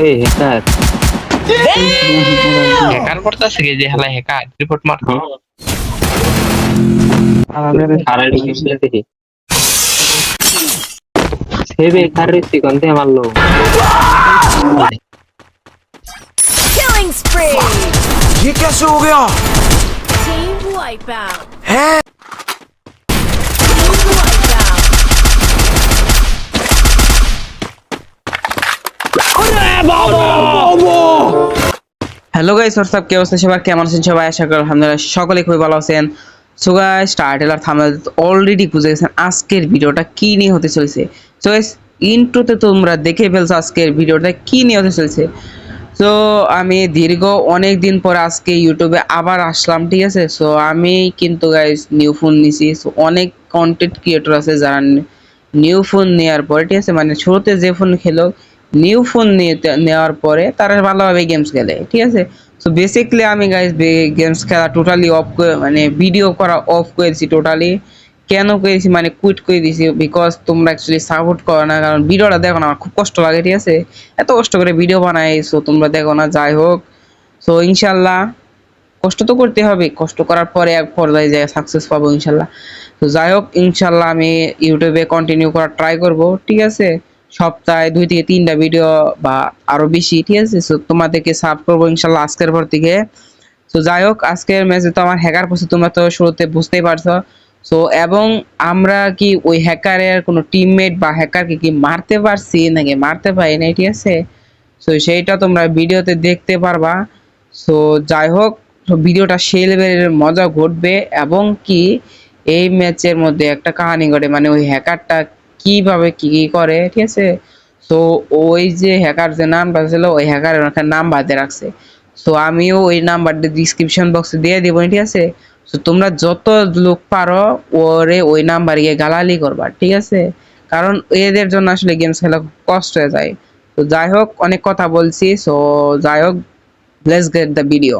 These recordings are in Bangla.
এই হ্যাকার হ্যাকার করতেছে কি যে হেলা হ্যাকার রিপোর্ট মার সারা ডিম দেখি সেবে কারিস্তি কোনতে মারলো Killing spree! ये कैसे हो गया Team wipeout! है হ্যালো গাইস হোয়াটসঅ্যাপ কি অবস্থা? সবার কেমন আছেন? সবাই আশা করি আলহামদুলিল্লাহ সকলে খুবই ভালো আছেন। সো গাইস স্টার্টেল আর থাম্বনেল অলরেডি বুঝে গেছেন আজকের ভিডিওটা কি নিয়ে হতে চলেছে। সো গাইস ইন্ট্রোতে তোমরা দেখে ফেলছো আজকের ভিডিওটা কি নিয়ে হতে চলেছে। সো আমি দীর্ঘ অনেক দিন পর আজকে ইউটিউবে আবার আসলাম, ঠিক আছে? সো আমি কিন্তু গাইস নিউ ফোন নিছি। সো অনেক কন্টেন্ট ক্রিয়েটর আছে যারা নিউ ফোন নেওয়ার পরে, ঠিক আছে? মানে শুরুতে যে ফোন খেলো নিউ ফোন নিয়ে নেওয়ার পরে তারা ভালোভাবে গেমস খেলে, ঠিক আছে? সো বেসিকলি আমি গাইস গেমস খেলা টোটালি অফ করে মানে ভিডিও করা অফ করেছি টোটালি কেন করেছি? মানে কুইট করে দিয়েছি বিকজ তোমরা অ্যাকচুয়ালি সাপোর্ট করো না, কারণ ভিডিওটা দেখো না, আমার খুব কষ্ট লাগে, ঠিক আছে? এত কষ্ট করে ভিডিও বানাই সো তোমরা দেখো না, যাই হোক। সো ইনশাল্লাহ কষ্ট তো করতে হবে, কষ্ট করার পরে এক পর্যায়ে যায় সাকসেস পাবো ইনশাল্লাহ। তো যাই হোক, ইনশাল্লাহ আমি ইউটিউবে কন্টিনিউ করার ট্রাই করব, ঠিক আছে? সপ্তাহে দুই থেকে তিনটা ভিডিও বা আরও বেশি, ঠিক আছে? সো তোমাদেরকে সার্ভ করব ইনশাল্লাহ আজকের পর থেকে। তো যাই হোক, আজকের ম্যাচে তো আমার হ্যাকার পড়ছে, তোমরা তো শুরুতে বুঝতেই পারছ। সো এবং আমরা কি ওই হ্যাকারের কোনো টিমমেট বা হ্যাকারকে কি মারতে পারছি নাকি মারতে পারি না ঠিক আছে? সো সেইটা তোমরা ভিডিওতে দেখতে পারবা। সো যাই হোক ভিডিওটা সেই লেভেলের মজা ঘটবে। এবং কি, এই ম্যাচের মধ্যে একটা কাহানি ঘটে মানে ওই হ্যাকারটা কীভাবে কি কি করে, ঠিক আছে? তো ওই যে হ্যাকার যে নামটা ছিল, ওই হ্যাকার ওখানে নাম বাদে রাখছে। সো আমিও ওই নাম্বারটা ডিসক্রিপশন বক্সে দিয়ে দিব, ঠিক আছে? তো তোমরা যত লোক পারো, ওরে ওই নাম্বার গিয়ে গালালি করবা, ঠিক আছে? কারণ এদের জন্য আসলে গেমস খেলা কষ্ট হয়ে যায়। তো যাই হোক, অনেক কথা বলছি সো যাই হোক let's get the video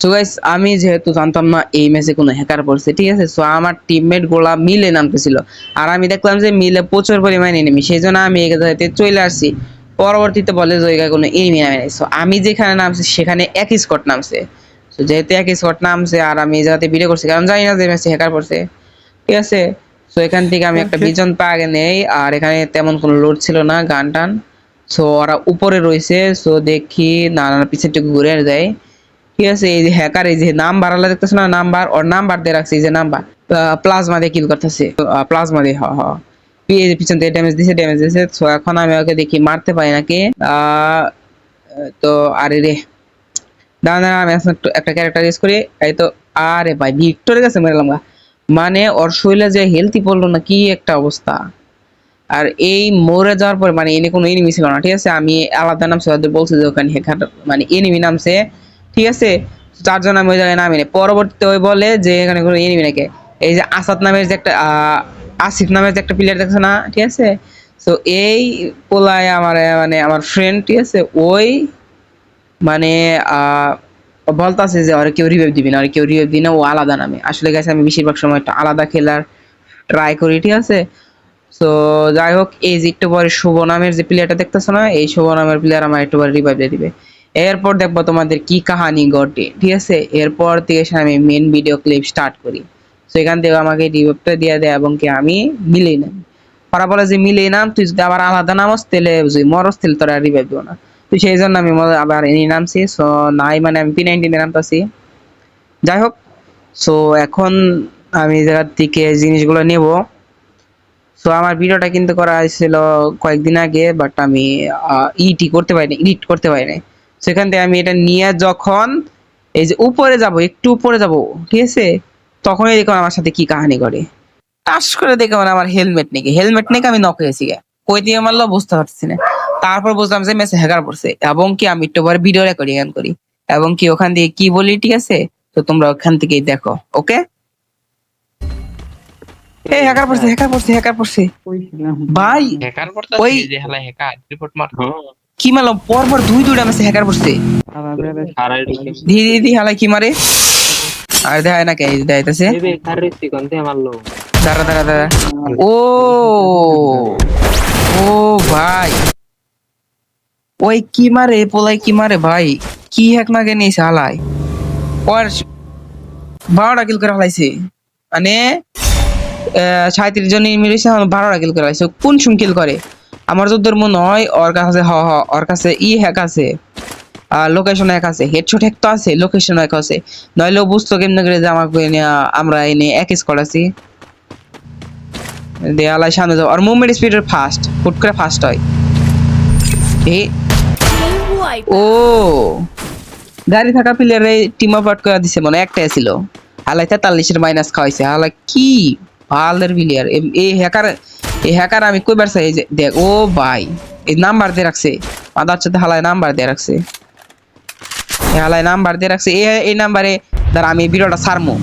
so guys আমি যেহেতু জানতাম না এই ম্যাচে কোনো হ্যাকার পড়ছে ঠিক আছে? সো আমার টিমমেটগুলা মিলে নামতেছিল। আর আমি দেখলাম যে মিলে প্রচুর পরিমাণে এনিমি সেই জন্য আমি এই জায়গাতে চলে আসছি। পরবর্তীতে বলে যে ওই কোনো এনিমি নামে নাই। সো আমি যেখানে নামছি সেখানে এক স্কট নামছে। সো যেহেতু এক স্কট নামছে আর আমি এই জায়গাতে ভিডিও করছি কারণ জানি না যে ম্যাচে হ্যাকার পড়ছে। ঠিক আছে? সো এখান থেকে আমি একটা বিজন পা আগে নেই আর এখানে তেমন কোনো লোড ছিল না গান টান সো ওরা উপরে রয়েছে সো দেখি না না পিছের দিকে ঘুরে যায়। ঠিক আছে, এই যে হ্যাকার এই যে নাম্বার আলাদা দেখতেছ না? নাম্বার ওর নাম্বার দিয়ে রাখছে, এই যে নাম্বার প্লাজমা দিয়ে কিল করতেছে। প্লাজমা দিয়ে এই পিছন থেকে ড্যামেজ দিছে ড্যামেজ দিছে, তো, এখন আমি ওকে দেখি, মারতে পারি নাকি? তো, আরে রে। দাঁড়া দাঁড়া, আমি একটু- ক্যারেক্টার ইউজ করি, এই তো, আরে ভাই ভিক্টরের কাছে মেরলাম গা। মানে ওর শরীরে যে হেলথি পড়ল না, কি একটা অবস্থা। আর এই মরে যাওয়ার পর মানে এনে কোনো এনিমি ছিল না, ঠিক আছে? আমি আলাদা নামছে ওদের বলছে যে, ওখানে হ্যাকার মানে এনিমি নামছে ঠিক আছে? চারজন আমি ওই জায়গায় নামিনি। পরবর্তীতে ওই বলে যে এখানে কোনো এনিমি নাকি। এই যে আসাদ নামের যে একটা আসিফ নামের যে একটা প্লেয়ার দেখছ না? ঠিক আছে? তো এই পোলায় আমার মানে আমার ফ্রেন্ড ঠিক আছে? ওই মানে বলতাছে যে আর কেউ রিভাইভ দিবি না আর কেউ রিভাইভ দিবি না, ও আলাদা নামে। আসলে গেছে আমি বেশিরভাগ সময় একটা আলাদা খেলার ট্রাই করি, ঠিক আছে? তো যাই হোক, এই যে একটু পরে শুভ নামের যে প্লেয়ারটা দেখতেছো না, এই শুভ নামের প্লেয়ার আমার একটু পরে রিভাইভ দিয়ে দিবে। এরপর দেখব তোমাদের কি কাহানি ঘটে, ঠিক আছে? এরপর থেকে আমি মেন ভিডিও ক্লিপ স্টার্ট করি। তো এখান থেকে আমাকে রিভাইভটা দিয়ে দেয় এবং কি আমি মিলেই না ওরা বলে যে মিলেই নাম, তুই যদি আবার আলাদা নামস, তাহলে যদি মরস, তাহলে তোরা রিভাইভ দিও না। তো সেই জন্য আমি আবার এনে নামছি। সো নাই মানে আমি পি নাইনটিনে নামতাছি। যাই হোক সো এখন আমি জায়গার থেকে জিনিসগুলো নেব। সো আমার ভিডিওটা কিন্তু করা হয়েছিল কয়েকদিন আগে বাট আমি ইটি করতে পারিনি এডিট করতে পারিনি। সেখান থেকে আমি এটা নিয়ে যখন এই যে উপরে যাব একটু উপরে যাব ঠিক আছে? তখনই দেখো আমার সাথে কি কাহিনী করে। টাস করে দেখে মানে আমার হেলমেট নেই হেলমেট নেই আমি নক হয়েছি। কই দিয়ে মারলো বুঝতে পারছি না। তারপর বুঝলাম যে মেসে হ্যাকার পড়ছে। এবং কি আমি একটু পরে ভিডিও রেকর্ডিং করি। এবং কি ওখান দিয়ে কি বলি ঠিক আছে? তো তোমরা ওখান থেকেই দেখো ওকে এই হ্যাকার পড়ছে হ্যাকার পড়ছে হ্যাকার পড়ছে। ভাই হ্যাকার করতেছে ওই- যে হ্যাকার রিপোর্ট মার কি মারলাম পর পর দুই দুইটা মেসে হ্যাকার পড়ছে দি দি হালাই কি মারে? আর দেখায় না কে? দেখাইতেছে। দাঁড়া দাঁড়া দাঁড়া। ও! ও ভাই। ওই কি মারে? পোলাই কি মারে ভাই? কি হ্যাক না গেনি হালাই? ওর বারোটা কিল করে হালাইছে। মানে সাঁত্রিশ জন মিলেছে বারোটা কিল করে হালাইছে। কোন সুম কিল করে? আমার যদ্দুর মনে হয়, ওর কাছে হ হ, ওর কাছে ই হ্যাক আছে। লোকেশন এক আছে। হেডশট হ্যাক তো আছে লোকেশন এক আছে। নইলেও বুঝতো কেমনে করে যে আমাকে আমরা এনে এক স্কোয়াড আছি। দেয়ালায় সামনে যাও। আর মুভমেন্ট স্পিডের ফাস্ট ফুট করে ফাস্ট হয়। ও গাড়ি থাকা প্লেয়ারে টিম আপ আউট করে দিছে মনে একটাই ছিল। হালাই তেতাল্লিশের মাইনাস খাওয়াইছে। হালাই কি? ভালের প্লেয়ার এই হ্যাকার এই হ্যাকার আমি কইবার চাই? এই যে দেখ ও ভাই এই নাম্বার দিয়ে রাখছে। মাদার সাথে হালাই নাম্বার দিয়ে রাখছে। এই হালাই নাম্বার দিয়ে রাখছে। এই এই নাম্বারে দাঁড়া আমি ভিডিওটা ছাড়মু।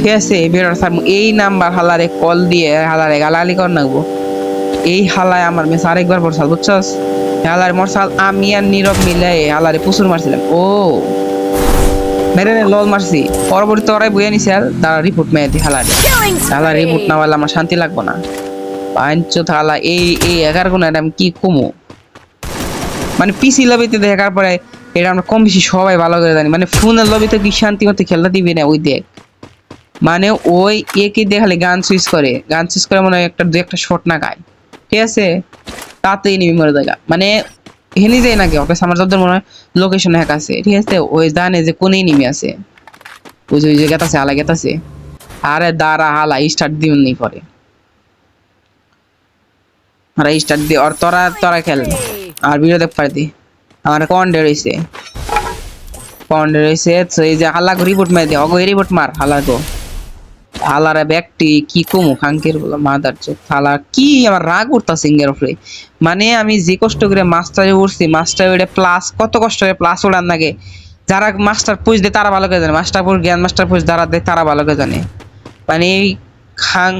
ঠিক আছে? এই ভিডিওটা ছাড়মু। এই নাম্বার হালারে কল দিয়ে হালারে গালাগালি কর নাকবো এই হালায় আমার মেস আরেকবার বর্ষাল বুঝছস? হালার মরসাল আমি আর নীরব মিলে হালারে প্রচুর মারছিলাম। ও মেরে নে লল মারছি। পরবর্তীতে ওরাই বইয়া নিছে তারা রিপোর্ট মেয়ে দি হালারে। Killing হালা রিপোর্ট না হলে আমার শান্তি লাগবো না। থালা, এই এই এগার গুণ আমি কি কমু? মানে পিসি লবিতে দেখার পরে এটা আমরা কম বেশি সবাই ভালো করে জানি। মানে ফোনের লবিতে কি শান্তি মতো খেলতে দিবি না, ওই দেখ। মানে ওই একে দেখালে গান সুইচ করে, গান সুইচ করে মনে হয় একটা দু একটা শট না গায় ঠিক আছে? তাতেই নিবি মরে জায়গা। মানে হেনি যায় নাকি? অফিস আমার যত মনে হয় লোকেশন হ্যাক আছে। ঠিক আছে? ওই জানে যে কোনেই নিমে আছে। ওই যে ওই যে গেতাছে হালা গেতাছে। আরে দাঁড়া হালা স্টার্ট দিউন নি পরে। আরে স্টার্ট দি আর তোরা তোরা খেল। আর ভিডিও দেখ পারতি। আমার কন্ডে রইছে কন্ডে রইছে তো এই যে হালা রিপোর্ট মার দে। অগো রিপোর্ট মার হালা গো হালারে ব্যক্তি কি কমু খাঙ্কের বলে মাদার চোখ। হালা কি আমার রাগ উঠতা সিঙ্গের উপরে। মানে আমি যে কষ্ট করে মাস্টারে উঠছি, মাস্টার ওটা প্লাস কত কষ্ট করে প্লাস ওড়ান লাগে। যারা মাস্টার পুজ দেয়, তারা ভালো করে জানে। মাস্টার পুজ জ্ঞান মাস্টার পুজ যারা দেয়, তারা ভালো করে জানে। মানে খাং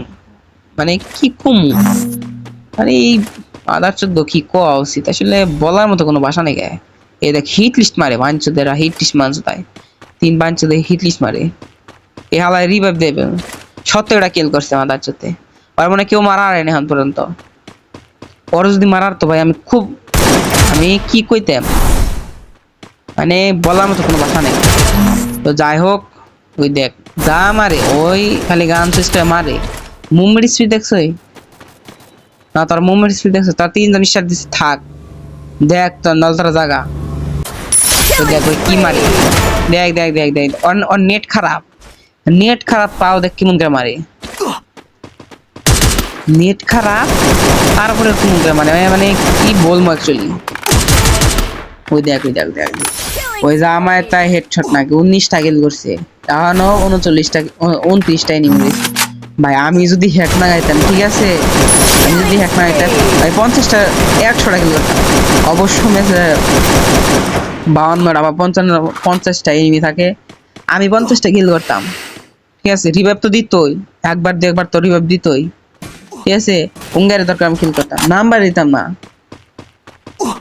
মানে কি কমু? মানে এই আদার চোদ্দ কি কোয়া উচিত আসলে বলার মতো কোনো ভাষা নেই গায়ে। এই দেখ হিট লিস্ট মারে বাঞ্চদেরা হিট লিস্ট মানছে তাই তিন বাঞ্চদের হিট লিস্ট মারে। এ হালায় রিভাইভ দেবে। সতেরোটা কিল করছে আমার চোতে আর মনে কেউ মারা আরে এখন পর্যন্ত। ওর যদি মারার তো ভাই, আমি খুব আমি কি কইতাম? মানে বলার মতো কোনো ভাষা নেই। তো যাই হোক, ওই দেখ, যা মারে, ওই খালি গান সিস্টেম মারে। মুম্বাই স্পিড দেখছোই? না, তার মুভমেন্ট স্পিড দেখছ? তার তিনজন স্টার দিচ্ছে থাক। দেখ তোর নলতারা জায়গা দেখ ওই কি মারে? দেখ দেখ দেখ দেখ। ওর নেট খারাপ। নেট খারাপ, পাও দেখ কেমন করে মারে। নেট খারাপ, তারপরে কেমন করে মানে মানে কি বলব অ্যাকচুয়ালি ওই দেখ ওই দেখ দেখ ওই যে আমার তাই হেডশট নাকি? উনিশটা কিল করছে। এখনও উনচল্লিশটা উনত্রিশটাই নিয়ে গেছে ভাই, আমি যদি হ্যাক না গাইতাম, ঠিক আছে? আমি যদি হ্যাক না গাইতাম আমি পঞ্চাশটা একশোটা কিল অবশ্য ম্যাচে বাউন্নটা বা পঞ্চান্ন, পঞ্চাশটা এনিমি থাকে। আমি পঞ্চাশটা কিল করতাম। ঠিক আছে? রিভাইভ তো দিতই। একবার দু একবার তো রিভাইভ দিতই। ঠিক আছে? উঙ্গারে দরকার আমি কিল করতাম। নাম্বার দিতাম না।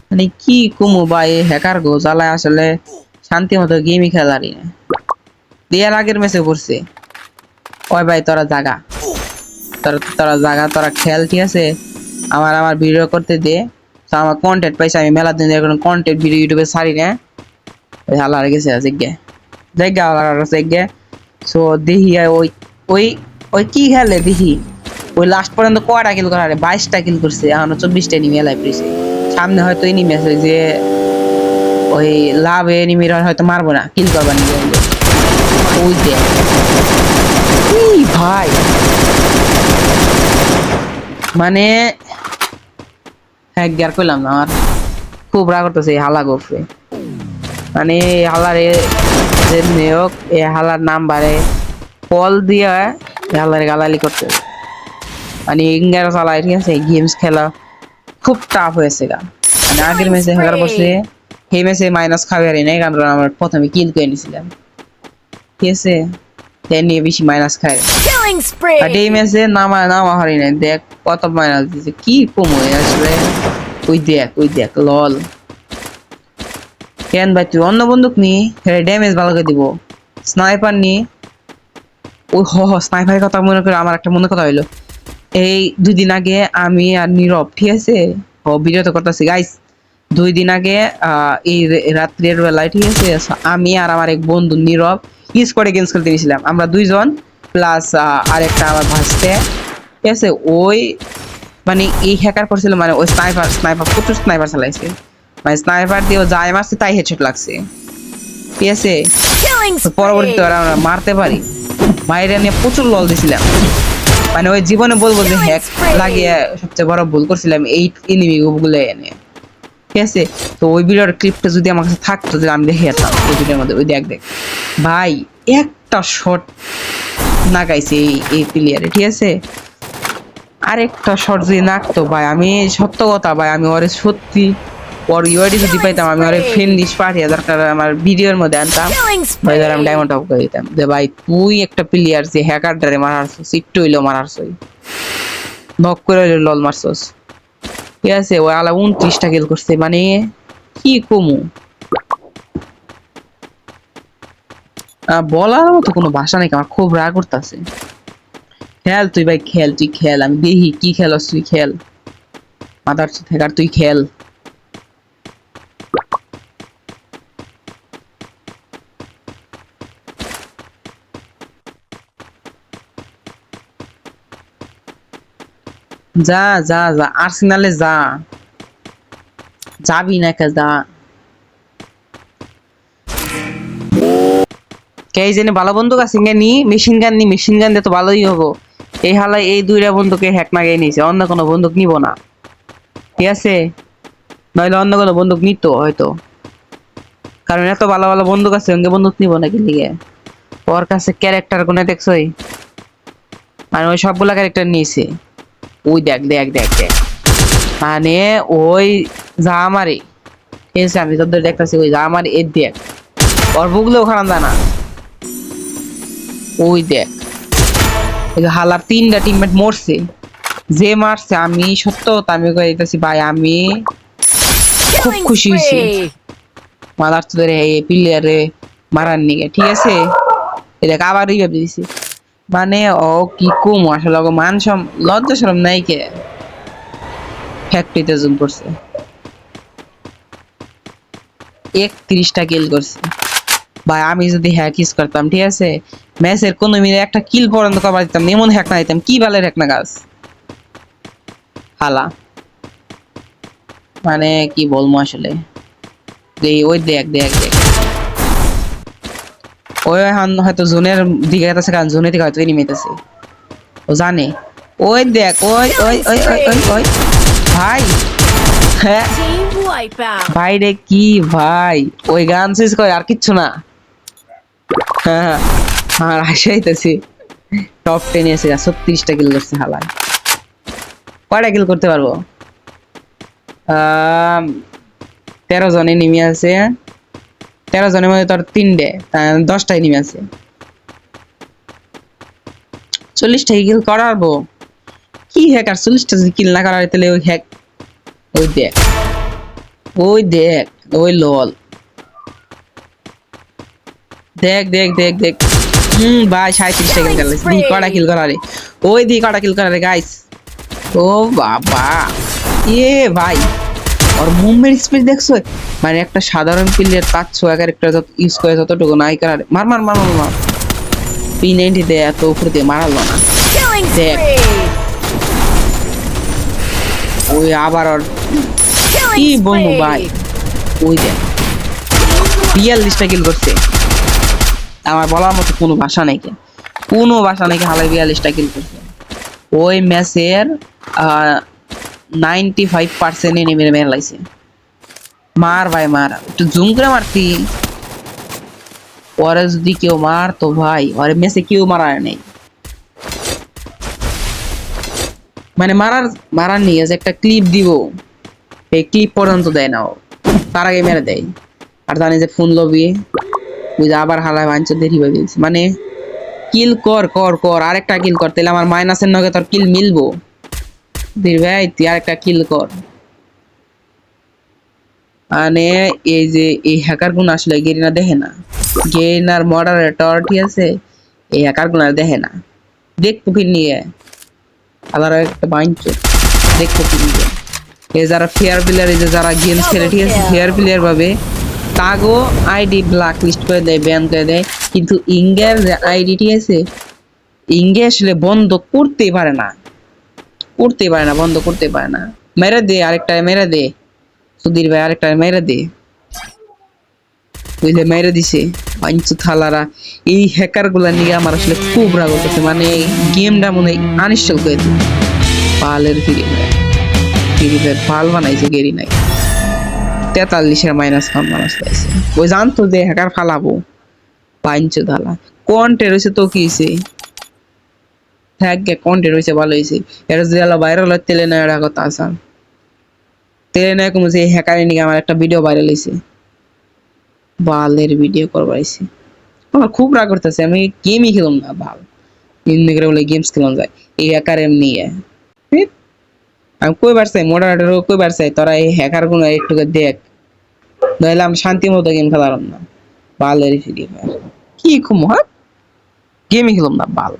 মানে কি কুমু এই হ্যাকার গো, জ্বালায় আসলে শান্তি মতো গেমই খেলারি না দেয়ার আগের ম্যাচে পড়ছে ওই ভাই, তোরা জাগা। তোরা তোরা জাগা, তোরা খেল ঠিক আছে? আমার আমার ভিডিও করতে দে। তো আমার কন্টেন্ট পাইছে, আমি মেলা দিন এখন কন্টেন্ট ভিডিও ইউটিউবে ছাড়ি না। ওই হালার গেছে জিজ্ঞে জিজ্ঞে হালার জিজ্ঞে সো দেখি ওই ওই ওই কি খেলে দেখি? ওই লাস্ট পর্যন্ত কয়টা কিল করা? বাইশটা কিল করছে, এখনও চব্বিশটা এনিমি এলাই পড়েছে সামনে হয়তো এনিমি আছে যে, ওই লাভ এনিমির হয়তো মারবো না। কিল করবা নিজে নিজে। ওই কি ভাই। মানে হ্যাঁ গিয়ার কইলাম না আমার। খুব রাগ করতেছে এই হালা গোফরে মানে হালারে যেমনি হোক এই হালার নাম্বারে কল দিয়ে হালারে গালালি করতে মানে ইঙ্গার চালায় ঠিক আছে? গেমস খেলা খুব টাফ হয়েছে গা। মানে আগের ম্যাচে হেরার বসে সেই ম্যাচে মাইনাস খাবে আর নাই কারণ আমার প্রথমে কিল করে নিয়েছিলাম ঠিক আছে? তাই নিয়ে বেশি মাইনাস খায়। Killing আর এই ম্যাচে নামা নামা হারি নাই দেখ কত মাইনাস দিছে কি কম আসলে ওই দেখ ওই দেখ লল কেন ভাই তুই অন্য বন্দুক নি? ড্যামেজ ভালো করে দিব। স্নাইপার নি। ওই হ হ স্নাইপারের কথা মনে করে আমার একটা মনে কথা হইল। এই দুই দিন আগে আমি আর নীরব ঠিক আছে? ও ভিডিও তো করতেছি। গাইস দুই দিন আগে আহ, এই রাত্রের বেলায় ঠিক আছে? আমি আর আমার এক বন্ধু নীরব স্কোয়াডে গেমস খেলতে গেছিলাম। আমরা দুইজন প্লাস আরেকটা আমার ভাসতে। ঠিক আছে? ওই মানে এই হ্যাকার করছিল মানে ওই স্নাইপার স্নাইপার প্রচুর স্নাইপার চালাইছে। মানে স্নাইপার দিয়ে ও যাই মারছে তাই হেডশট লাগছে। ঠিক আছে? পরবর্তীতে আমরা মারতে পারি। বাইরে নিয়ে প্রচুর লল দিছিলাম। মানে ওই জীবনে বলব যে হ্যাক লাগিয়ে সবচেয়ে বড় ভুল করছিলাম এই এনিমি গুলো এনে। ঠিক আছে? তো ওই ভিডিওর ক্লিপটা যদি আমার কাছে থাকতো তাহলে আমি দেখে যেতাম। ওই ভিডিওর মধ্যে। ওই দেখ দেখ। ভাই একটা শট নাগাইছে এই এই প্লেয়ারে ঠিক আছে? আরেকটা শট যদি নাকতো ভাই আমি সত্য কথা ভাই আমি ওরে সত্যি ওর ইউআইডি যদি পাইতাম আমি ওরে ফ্রেন্ড লিস্ট পাঠিয়ে দরকার আমার ভিডিওর মধ্যে আনতাম। ভাই ধর আমি ডায়মন্ড অফ করে দিতাম। যে ভাই তুই একটা প্লেয়ার যে হ্যাকার ডারে মারারছস একটু হইল মারারছই নক করে লল মারছস। ঠিক আছে, ও আলা উনত্রিশটা কিল করছে মানে কি কমু? বলার মতো কোনো ভাষা নেই, আমার খুব রাগ করতেছে। খেল তুই ভাই, খেল, তুই খেল, আমি দেখি কি খেল, তুই খেল। মাদার থেকে তুই খেল। যা যা যা আর্সেনালে যা। যাবি না কে যা। কে জেনে ভালো বন্দুক আছে? নি মেশিন গান নি মেশিন গান দিয়ে তো ভালোই হব। এই হালায় এই দুইটা বন্দুকে হ্যাক মাগাই নিয়েছে, অন্য কোনো বন্দুক নিব না। ঠিক আছে? নইলে অন্য কোনো বন্দুক নিত হয়তো। কারণ এত ভালো ভালো বন্দুক আছে, অঙ্গে বন্দুক নিব নাকি লিগে? ওর কাছে ক্যারেক্টার কোনে দেখছই। মানে ওই সবগুলা ক্যারেক্টার নিয়েছে। ওই দেখ দেখ দেখ দেখ। মানে ওই যা আমারে ঠিক আছে আমি তোদের দেখতেছি ওই যা আমার এর দেখ। ওর বুকলেও খারাপ জানা ওই দেখ। হালার তিনটা টিমমেট মরছে। যে মারছে আমি সত্য আমি দিতেছি ভাই আমি খুব খুশি হয়েছি। মাদার তোদের এই প্লেয়ারে মারার নিগে ঠিক আছে? দেখ আবার রিভাইভ দিছি। মানে ও কি কম? আসলে ওকে মান সম, লজ্জা শরম নাই কে? ফ্যাক্টরিতে জুম করছে। একত্রিশটা কিল করছে। ভাই, আমি যদি হ্যাক ইউজ করতাম, ঠিক আছে? ম্যাচের কোনো মিলে একটা কিল পর্যন্ত কভার দিতাম, এমন হ্যাক না দিতাম, কি বালের হ্যাক না গাছ হালা। মানে কি বলব আসলে? ওই দেখ দেখ দেখ। ওই এখন হয়তো জোনের দিকে গেছে কারণ জোনের দিকে হয়তো এনিমি আছে ও জানে। ওই দেখ, ওই ওই ওই ওই ওই ওই। ভাই। হ্যাঁ। ভাই রে কি ভাই। ওই গান শেষ করে আর কিচ্ছু না। হ্যাঁ আর আসাইতেছি টপ টেনে এসে ছত্রিশটা কিল করছে হালায়। কয়টা কিল করতে পারব? তেরো জনে নেমে আছে। তেরো জনের মধ্যে তোর তিনটে, তা- দশটাই নেমে আছে চল্লিশটা কিল করাবো কি হ্যাক আর চল্লিশটা যদি কিল না করা হয় তাহলে ওই হ্যাক ওই দেখ ওই দেখ, ওই লল। দেখ দেখ দেখ দেখ। হুম, ভাই সাঁত্রিশটা কিল করা দি কটা কিল করা রে। ওই দি কটা কিল করা রে গাইস ও বাবা। এ ভাই। ওর মুভমেন্ট স্পিড দেখছ? মানে একটা সাধারণ প্লেয়ার তার ছোয়াকার একটা যত ইউজ করে ততটুকু নাই করা। মার মার মার মার পি নাইনটি দে এত উপরে দিয়ে মারালো না. ওই আবার Killing কি বলব. ভাই? ওই দেখ। বিয়াল্লিশটা কিল করছে। আমার বলার মতো কোনো ভাষা নাই কোনো ভাষা নাই কে হালাই বিয়াল্লিশটা কিল করছে। ওই ম্যাচের নাইনটি ফাইভ পার্সেন্ট এনে মেরে লাইছে। মার ভাই, মার। একটু জুম করে মারতি। ওরে যদি কেউ মার তো ভাই ওরে ম্যাচে কেউ মারা নেই। মানে মারার মারার নিয়ে যে একটা ক্লিপ দিব। এই ক্লিপ পর্যন্ত দেয় না তার আগে মেরে দেয়। আর জানি যে ফোন লবি। যে আবার হালায় বাঞ্চ দেরি হয়ে গেছে মানে কিল কর কর কর। আরেকটা কিল কর। তাহলে আমার মাইনাসের নগে তোর কিল মিলবো। ধীর ভাই তুই কিল কর। মানে এই যে এই হ্যাকার গুণ আসলে গেরিনা দেখে না। গেরিনার মডারেটর ঠিক আছে এই হ্যাকার গুণ আর দেখে না। দেখব ফির নিয়ে। আবার একটা বাঞ্চ দেখব ফির নিয়ে। এই যারা ফেয়ার প্লেয়ার এই যে যারা গেমস খেলে ঠিক আছে ফেয়ার প্লেয়ার ভাবে তাগো আইডি ব্ল্যাক লিস্ট করে দেয় ব্যান করে দেয়। কিন্তু ইঙ্গের যে আইডি ঠিক আছে ইঙ্গে আসলে বন্ধ করতেই পারে না। করতে পারে না, বন্ধ করতে পারে না। মেরে দে আরেকটা মেরে দে। সুধীর ভাই আরেকটা মেরে দে। বুঝলে, মেরে দিছে। থালারা, এই হ্যাকারগুলা নিয়ে আমার আসলে খুব রাগ হচ্ছে মানে গেমটা মনে হয় করে দিই পালের পাল বানাইছে, গেরি নাই। তেতাল্লিশের মাইনাস মানুষ পাইছে। ওই জানতো যে হ্যাকার ফালাবো। পাঞ্চু থালা। কন্টে রয়েছে তো কি হইছে? হ্যাঁ কন্টে রয়েছে ভালো হয়েছে এটা যদি আলো ভাইরাল হয়, তেলে কথা তেলে যে হ্যাকারে নিয়ে আমার একটা ভিডিও ভাইরাল হয়েছে বালের ভিডিও করবার আমার খুব রাগ করতেছে, আমি গেমই খেলাম না করে বলে গেমস খেলাম যায়। এই হ্যাকার। আমি কইবার চাই মডারেটরও কইবার চাই তোরা এই হ্যাকারগুলো একটু দেখ। নইলে আমি শান্তি মতো গেম খেলাম না। বালের ফ্রি ফায়ার কি কম হ্যাঁ গেমই খেলাম না, বাল।